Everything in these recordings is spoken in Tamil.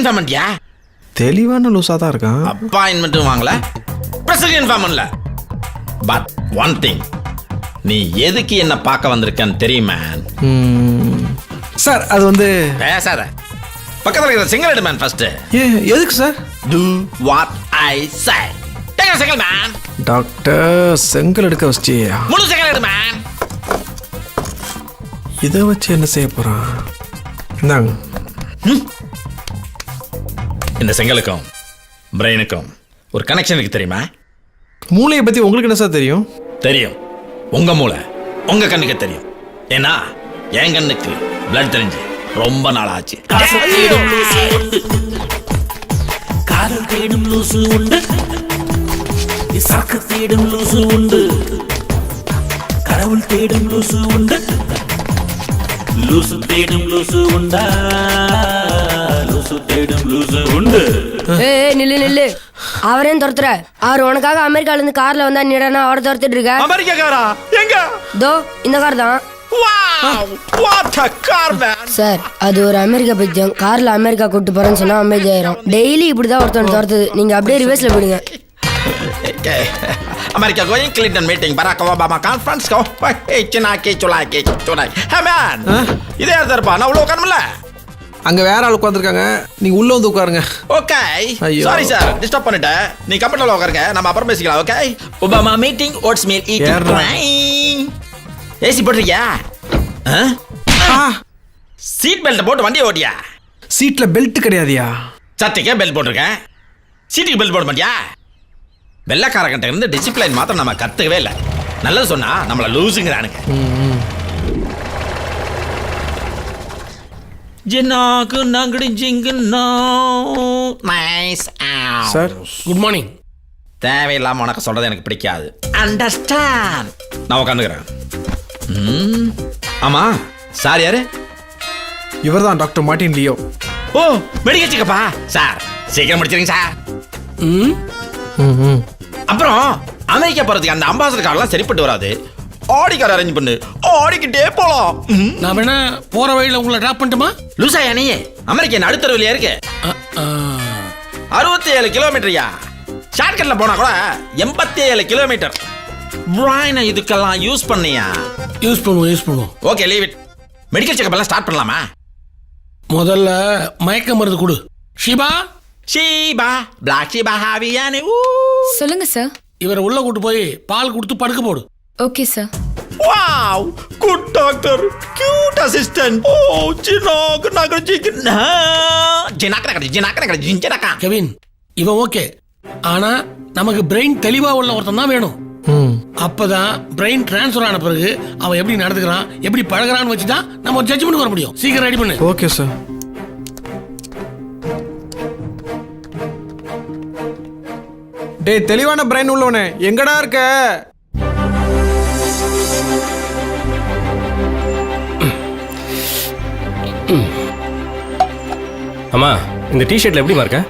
இன்ஃபார்மெண்ட்யா தெளிவான லூஸாக தான் இருக்கான். அப்பாயின்மெண்ட்டும் வாங்கல. பிரசிடென்ட் இன்ஃபார்மெண்ட்ல பட் ஒன் திங் நீ எதுக்கு என்ன பார்க்க வந்திருக்கன்னு தெரியுமா? சார் அது வந்து பேசாத. பக்கத்துல இருக்கிற சிங்கிள் எடு மேன் ஃபர்ஸ்ட் எதுக்கு sir? Do what I say take single man doctor செங்கல் எடுக்க வச்சியா முழு சிங்கிள் எடு மேன் இதை வச்சு என்ன செய்ய போகிறான் இந்தாங்க. இந்த செங்கலுக்கும் பிரெயினுக்கும் ஒரு கனெக்ஷன் இருக்கு தெரியுமா? மூளையை பற்றி உங்களுக்கு என்ன சார் தெரியும்? தெரியும். உங்க மூளை உங்க கண்ணுக்கு தெரியும். ஏன்னா என் கண்ணுக்கு பிளட் தெரிஞ்சு ரொம்ப நாள் ஆச்சு காதல் தேடும் லூசு உண்டு. சாக்கு தேடும் லூசு உண்டு. கடவுள் தேடும் லூசு உண்டு. லூசு தேடும் லூசு உண்டா? தேடும் லூசு உண்டு. ஏய் நில்லு நில்லு. அவரையும் துரத்துற? அவர் உனக்காக அமெரிக்கால இருந்து கார்ல வந்தா நீடனா அவரை துரத்திட்டு இருக்க? அமெரிக்காரா எங்க? தோ இந்த கார் தான். கார் சார் அது ஒரு அமெரிக்கா பைத்தியம் கார்ல அமெரிக்கா கூட்டு போறேன்னு சொன்னா அமைதி ஆயிரும். டெய்லி இப்படிதான் ஒருத்தன் துரத்துது. நீங்க அப்படியே ரிவர்ஸ்ல போயிடுங்க. America going Clinton meeting Barack Obama conference go. சினாக்கி சுலாக்கி சுனாய் ஹே மேன் இதே இருப்பா நான் உள்ள உட்காரணும்ல அங்கே வேற ஆள் உட்காந்துருக்காங்க நீங்கள் உள்ளே வந்து உட்காருங்க. ஓகே. சாரி சார் டிஸ்டர்ப் பண்ணிட்டேன். நீ கம்ப்யூட்டர்ல உட்காருங்க. நம்ம அப்புறம் பேசிக்கலாம் okay Obama meeting oats meal. Eating AC போட்டிருக்கியா? Seat belt போட்டு வண்டியை ஓட்டியா? சீட்டில் பெல்ட் கிடையாதுயா? சட்டைக்கே பெல்ட் போட்டிருக்கேன். சீட்டுக்கு பெல்ட் போட மாட்டியா? வெள்ளக்காரங்கிட்ட இருந்து டிசிப்ளின் மாத்திரம் நம்ம கத்துக்கவே இல்லை. நல்லது சொன்னா நம்மள லூசுங்கிறானுங்க ஜின்னாக்கு நங்கடி ஜிங்கு நைஸ் சார் குட் மார்னிங் தேவையில்லாம உனக்கு சொல்றது எனக்கு பிடிக்காது. அண்டர்ஸ்டாண்ட் நான் உட்காந்துக்கிறேன் ம், ஆமா சார் யாரு? இவர் தான் டாக்டர் மார்ட்டின் லியோ. ஓ மெடிக்கல் சிக்கப்பா சார் சீக்கிரம் முடிச்சிருங்க சார். அப்புறம் அமெரிக்கா போறதுக்கு அந்த அம்பாசடர் கார்லாம் சரிப்பட்டு வராது. ஆடி கார் அரேஞ்ச் பண்ணு. ஆடிக்கிட்டே போலாம். ம். நான் வேணா போற வழியில உங்களை டிராப் பண்ணட்டுமா? லூசா நீ? அமெரிக்கா நடுத்தருவிலையா இருக்கு. அ, ஆ. அறுபத்தி ஏழு கிலோமீட்டர்யா? ஷார்ட்கட்ல போனா கூட எண்பத்தி ஏழு கிலோமீட்டர் பிராயினை இதுக்கெல்லாம் யூஸ் பண்ணியா? யூஸ் பண்ணுவோம் யூஸ் பண்ணுவோம். Okay leave it medical checkup எல்லாம் ஸ்டார்ட் பண்ணலாமா? முதல்ல மயக்க மருந்து கொடு. ஷிபா? ஷீபா பிளாக் ஷீபா ஹாவியானே ஊ. சொல்லுங்க சார் இவரை உள்ள கூட்டு போய் பால் கொடுத்து படுக்க போடு. Okay sir wow good doctor cute assistant oh ஜினாக் நகர் ஜிகன் ஜினாக் நகர் ஜினாக் நகர் ஜிஞ்சனக்கா கெவின் இவன் ஓகே ஆனா நமக்கு பிரெயின் தெளிவா உள்ள ஒருத்தன் தான் வேணும். ம். அப்பதான் பிரெயின் டிரான்ஸ்ஃபர் ஆன பிறகு அவன் எப்படி நடந்துக்கிறான் எப்படி பழகுறான்னு வச்சு தான் நம்ம ஒரு ஜட்ஜ்மெண்ட் வர முடியும். சீக்கிரம் ரெடி பண்ணு. ஓகே சார் டேய் தெளிவான பிரைன் உள்ளவனே. எங்கடா இருக்க? அம்மா இந்த டிஷர்ட்ல எப்படிமா இருக்க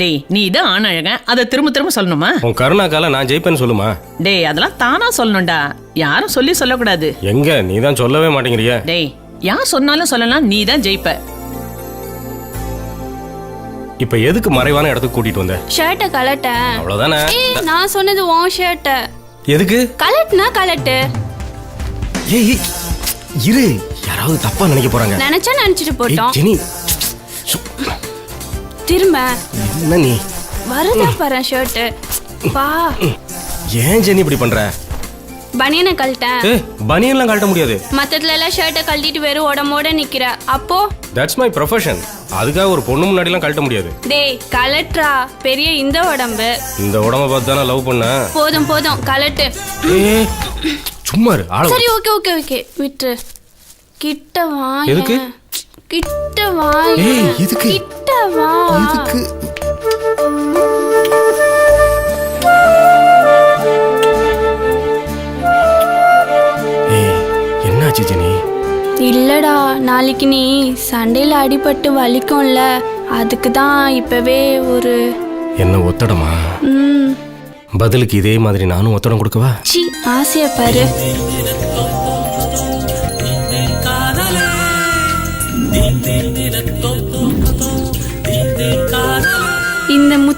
டேய் நீ தான் ஆண் அழகன் அதை திரும்ப திரும்ப சொல்லணுமா? உன் கருணாக்கால நான் ஜெயிப்பேன்னு சொல்லுமா? டேய் அதெல்லாம் தானா சொல்லணும்டா. யாரும் சொல்லி சொல்லக்கூடாது. எங்க? நீ தான் சொல்லவே மாட்டேங்கிறிய. டேய் யார் சொன்னாலும் சொல்லலாம் நீ தான் ஜெயிப்ப. இப்ப எதுக்கு மறைவான இடத்துக்கு கூட்டிட்டு வந்த? ஷர்ட்டை கலட்டேன் அவ்வளவுதானே. ஏய் நான் சொன்னது உன் ஷர்ட்டை எதுக்கு? கலட்டுனா கலட்டு ஏய் இரு. யாராவது தப்பா நினைக்க போறாங்க. நினைச்சா நினைச்சிட்டு போட்டோம். ஜெனி திரும்ப. என்ன நீ? வருதா பாரு ஷர்ட்டு பா. ஏன் ஜெனி இப்படி பண்ற? பனியனை கழட்டேன். ஏ பனியன்லாம் கழட்ட முடியாது. மத்ததுல எல்லாம் ஷர்ட்டை கழட்டிட்டு வெறும் உடம்போட நிக்கிற. அப்போ? தட்ஸ் மை ப்ரொஃபஷன் அதுக்காக ஒரு பொண்ணு முன்னாடிலாம் கழட்ட முடியாது. டேய் கலட்ரா பெரிய இந்த உடம்பு. இந்த உடம்ப பார்த்து தானே லவ் பண்ண? போதும் போதும் கலட்டு ஏய், சும்மா இரு ஆள சரி ஓகே ஓகே ஓகே விட்டு கிட்ட வா எதுக்கு? கிட்ட வா ஏய், எதுக்கு? கிட்ட வா எதுக்கு? ஏய் என்னாச்சு ஜெனி? இல்லடா நாளைக்கு நீ சண்டையில் அடிபட்டு வலிக்கும்ல அதுக்கு தான் இப்பவே ஒரு என்ன ஒத்தடமா? ம். பதிலுக்கு இதே மாதிரி நானும் ஒத்தடம் கொடுக்கவா? சி ஆசைய பாரு.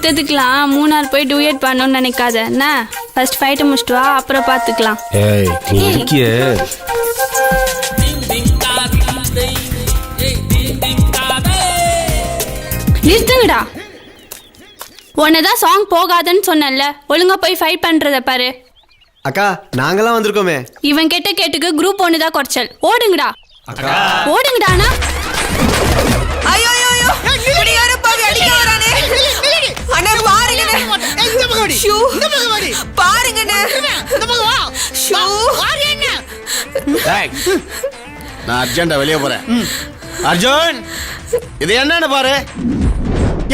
இஷ்டத்துக்குலாம் மூணார் போய் டூயட் பண்ணணும்னு நினைக்காத. என்ன? ஃபர்ஸ்ட் ஃபைட்டை முடிச்சிட்டு வா அப்புறம் பார்த்துக்கலாம் ஏய் நீ இருக்கிய. நிறுத்துங்கடா. உன்னதான் சாங் போகாதுன்னு சொன்னேன்ல. ஒழுங்கா போய் ஃபைட் பண்றத பாரு. அக்கா நாங்கெல்லாம் வந்திருக்கோமே. இவன் கெட்ட கேட்டுக்கு குரூப் ஒன்று தான் குறைச்சல். ஓடுங்கடா. ஓடுங்கடானா ஐயோ ஐயோ ஐயோ. இப்படி யாரும் பாரு அடிக்க அண்ணா பாருங்கண்ணே ஷூ. பாருங்கண்ணே ஷூ. நான் அர்ஜென்டா வெளியே போறேன். அர்ஜுன் இது என்னன்னு பாரு.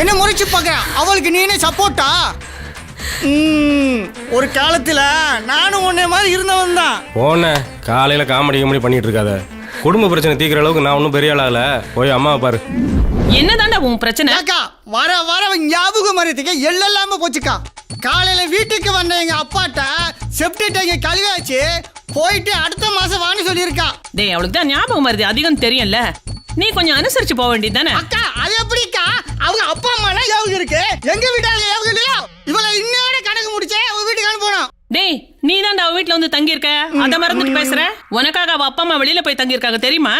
என்ன முறைச்சு பார்க்கறேன் அவளுக்கு நீனே சப்போர்ட்டா? ஒரு காலத்துல நானும் உன்னை மாதிரி இருந்தவன் தான். போன காலையில காமெடி கிமெடி பண்ணிட்டு இருக்காத. குடும்ப பிரச்சனை தீக்கிற அளவுக்கு நான் ஒன்றும் பெரிய ஆளாகல போய் அம்மாவை பாரு. என்னதாண்டா உன் பிரச்சனை? ஏக்கா வர வர ஞாபகம் மரியத்துக்கு எல்லாம் போச்சுக்கா. காலையில வீட்டுக்கு வந்த எங்க அப்பாட்ட செப்டி டேங்க கழுவியாச்சு. போயிட்டு அடுத்த மாசம் வான்னு சொல்லியிருக்கா. டேய் அவளுக்கு தான் ஞாபகம் வருது அதிகம் தெரியும்ல. நீ கொஞ்சம் அனுசரிச்சு போக வேண்டியது தானே? அக்கா அது எப்படிக்கா? அவங்க அப்பா அம்மா ஞாபகம் இருக்கு? எங்க வீட்டாங்க ஞாபகம் இல்லையா? இவளை இன்னோட கணக்கு முடிச்சே அவங்க வீட்டுக்கு அனுப்பணும் டேய் நீ தான்டா அவ வீட்ல வந்து தங்கி இருக்க அத மறந்துட்டு பேசுற? உனக்காக அவ அப்பா அம்மா வெளியில போய் தங்கி இருக்காங்க தெரியுமா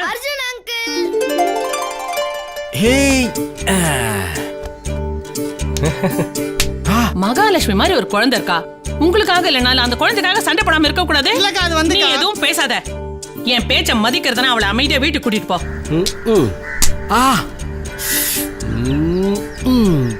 ஹேய் மகாலட்சுமி மாதிரி ஒரு குழந்தை இருக்கா? உங்களுக்காக இல்லனாலும் அந்த குழந்தைக்காக சண்டை போடாம இருக்க கூடாது. இல்லக்கா, அது வந்துக்கா. நீ எதுவும் பேசாத. என் பேச்ச மதிக்கிறதுனா அவளை அமைதியா வீட்டுக்கு கூட்டிட்டு போ. ம்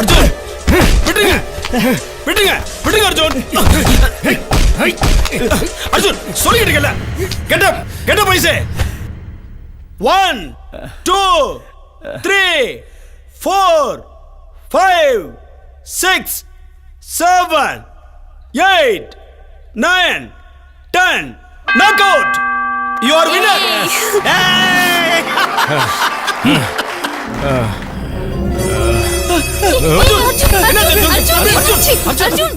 அர்ஜுன் விட்டுங்க விட்டுங்க விட்டுங்க Arjun. Arjun சொல்லிக்கிட்டீங்கல்ல get up get up one two three four five six seven eight nine ten. Knockout you are winner Arjun Arjun Arjun Arjun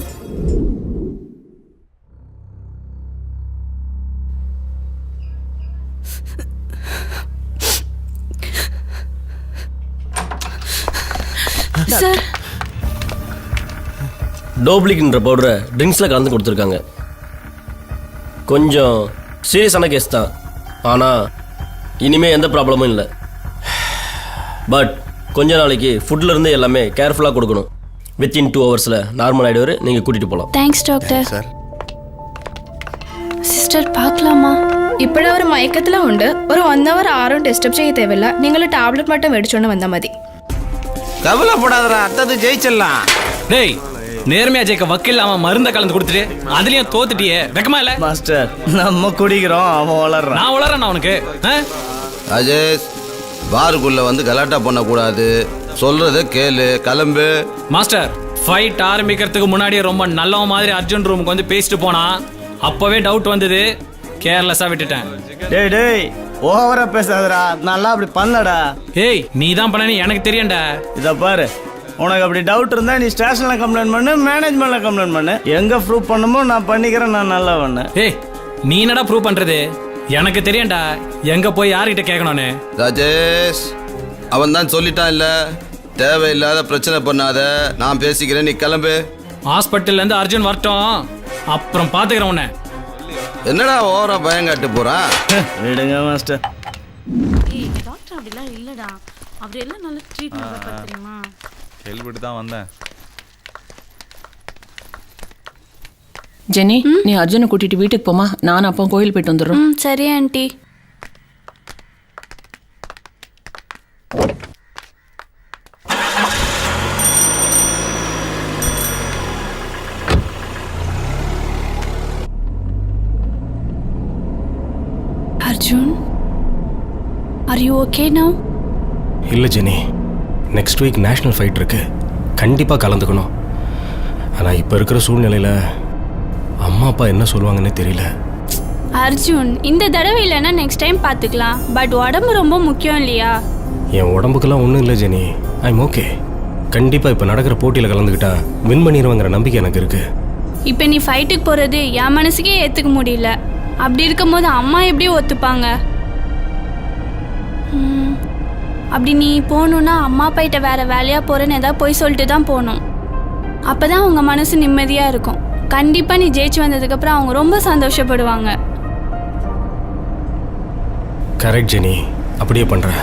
டோப்ளிக்ன்ற பவுடரை ட்ரிங்க்ஸில் கலந்து கொடுத்துருக்காங்க. கொஞ்சம் சீரியஸான கேஸ் தான். ஆனால் இனிமேல் எந்த ப்ராப்ளமும் இல்லை. பட் கொஞ்ச நாளைக்கு ஃபுட்லேருந்து எல்லாமே கேர்ஃபுல்லாக கொடுக்கணும். வித்தின் டூ ஹவர்ஸில் நார்மல் ஆகிடுவார் நீங்கள் கூட்டிகிட்டு போகலாம் தேங்க்ஸ் டாக்டர் சார் சிஸ்டர் பார்க்கலாமா? ఇప్పుడు అవరు మయకతిలో ఉండు ఒక వన్ అవర్ ఆరు డిస్టర్బ్ చేయ తేవల్ల నీళ్ళు టాబ్లెట్ మట్టం వెడిచొండ వంద మది கவலைப்படாதடா. அடுத்தது ஜெயிச்சிடலாம். டேய் நேர்மையா ஜெயிக்க வக்கீல் அவன் மருந்த கலந்து கொடுத்துட்டு அதுலயும் தோத்துட்டியே. வெக்கமா இல்ல? மாஸ்டர் நம்ம குடிக்கிறோம் அவன் வளர்றான். நான் வளரேன் அவனுக்கு? ஆ? அஜேஷ் பாருக்குள்ள வந்து கலாட்டா பண்ணக்கூடாது. சொல்றத கேளு கிளம்பு. மாஸ்டர் ஃபைட் ஆரம்பிக்கிறதுக்கு முன்னாடியே ரொம்ப நல்லவன் மாதிரி அர்ஜுன் ரூமுக்கு வந்து பேசிட்டு போனா அப்பவே டவுட் வந்தது. கேர்லெஸ்ஸா விட்டுட்டேன். டேய் டேய் ஓவரா பேசாதடா. நல்லா அப்படி பண்ணலடா. ஏய் நீ தான் பண்ணனு எனக்கு தெரியும்டா. இத பாரு உனக்கு அப்படி டவுட் இருந்தா நீ ஸ்டேஷன்ல கம்ப்ளைண்ட் பண்ணு மேனேஜ்மெண்ட்ல கம்ப்ளைண்ட் பண்ணு. எங்க ப்ரூவ் பண்ணுமோ நான் பண்ணிக்கிறேன் நான் நல்லா பண்ணு ஏய் நீ என்னடா ப்ரூவ் பண்றது? எனக்கு தெரியும்டா எங்க போய் யார்கிட்ட கேட்கணும்னு. ராஜேஷ் அவன் தான் சொல்லிட்டான் இல்ல. தேவையில்லாத பிரச்சனை பண்ணாத. நான் பேசிக்கிறேன் நீ கிளம்பு. ஹாஸ்பிட்டல்ல இருந்து அர்ஜுன் வரட்டும். அப்புறம் பாத்துக்கிறேன் உன்னை. என்னடா ஓவரா பயங்காட்டு போறான்? விடுங்க மாஸ்டர் ஏய் டாக்டர் அப்படிலாம் இல்லடா. அவர் எல்லாம் நல்ல ட்ரீட்மெண்ட் தெரியுமா கேள்விட்டு தான் வந்தேன். ஜெனி நீ அர்ஜுனை கூட்டிட்டு வீட்டுக்கு போமா நான் அப்பா கோயில் போயிட்டு வந்துடுறோம். ம் சரி aunty. Arjun are you okay now இல்லை Jenny. Next week national fight இருக்கு. கண்டிப்பாக கலந்துக்கணும். ஆனால் இப்போ இருக்கிற சூழ்நிலையில் அம்மா அப்பா என்ன சொல்லுவாங்கன்னே தெரியல. அர்ஜுன் இந்த தடவை இல்லைன்னா நெக்ஸ்ட் டைம் பார்த்துக்கலாம். பட் உடம்பு ரொம்ப முக்கியம் இல்லையா? என் உடம்புக்கெல்லாம் ஒன்றும் இல்லை ஜெனி. ஐம் ஓகே கண்டிப்பாக இப்போ நடக்கிற போட்டியில் கலந்துக்கிட்டா வின் பண்ணிடுவேங்கிற நம்பிக்கை எனக்கு இருக்குது இப்போ நீ ஃபைட்டுக்கு போகிறது என் மனசுக்கே ஏற்றுக்க முடியல. அப்படி இருக்கும்போது அம்மா எப்படி ஒத்துப்பாங்க? அப்படி நீ போகணுன்னா அம்மா அப்பாகிட்ட வேற வேலையாக போகிறேன்னு ஏதாவது போய் சொல்லிட்டு தான் போகணும். அப்போ தான் அவங்க மனசு நிம்மதியாக இருக்கும். கண்டிப்பாக நீ ஜெயிச்சு வந்ததுக்கப்புறம் அவங்க ரொம்ப சந்தோஷப்படுவாங்க. கரெக்ட் ஜெனி அப்படியே பண்ணுறேன்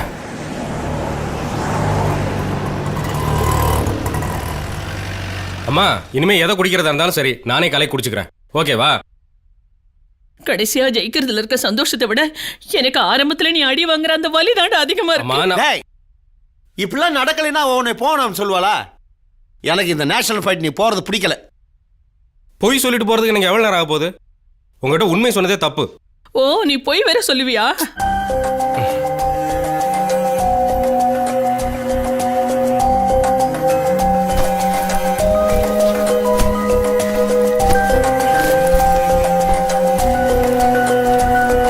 அம்மா இனிமே எதை குடிக்கிறதா இருந்தாலும் சரி நானே கலை குடிச்சுக்கிறேன். ஓகேவா கடைசியா ஜெயிக்கிறதுல இருக்க சந்தோஷத்தை விட எனக்கு ஆரம்பத்துல நீ அடி வாங்குற அந்த வலி அதிகமா அம்மா நான் டேய் இப்படிலாம் நடக்கலைன்னா உன்னை போகணும்னு சொல்லுவாளா? எனக்கு இந்த நேஷனல் ஃபைட் நீ போறது பிடிக்கல. பொய் சொல்லிட்டு போகிறதுக்கு எனக்கு எவ்வளோ நேரம் ஆக போகுது? உங்கள்கிட்ட உண்மை சொன்னதே தப்பு. ஓ நீ போய் வேற சொல்லுவியா?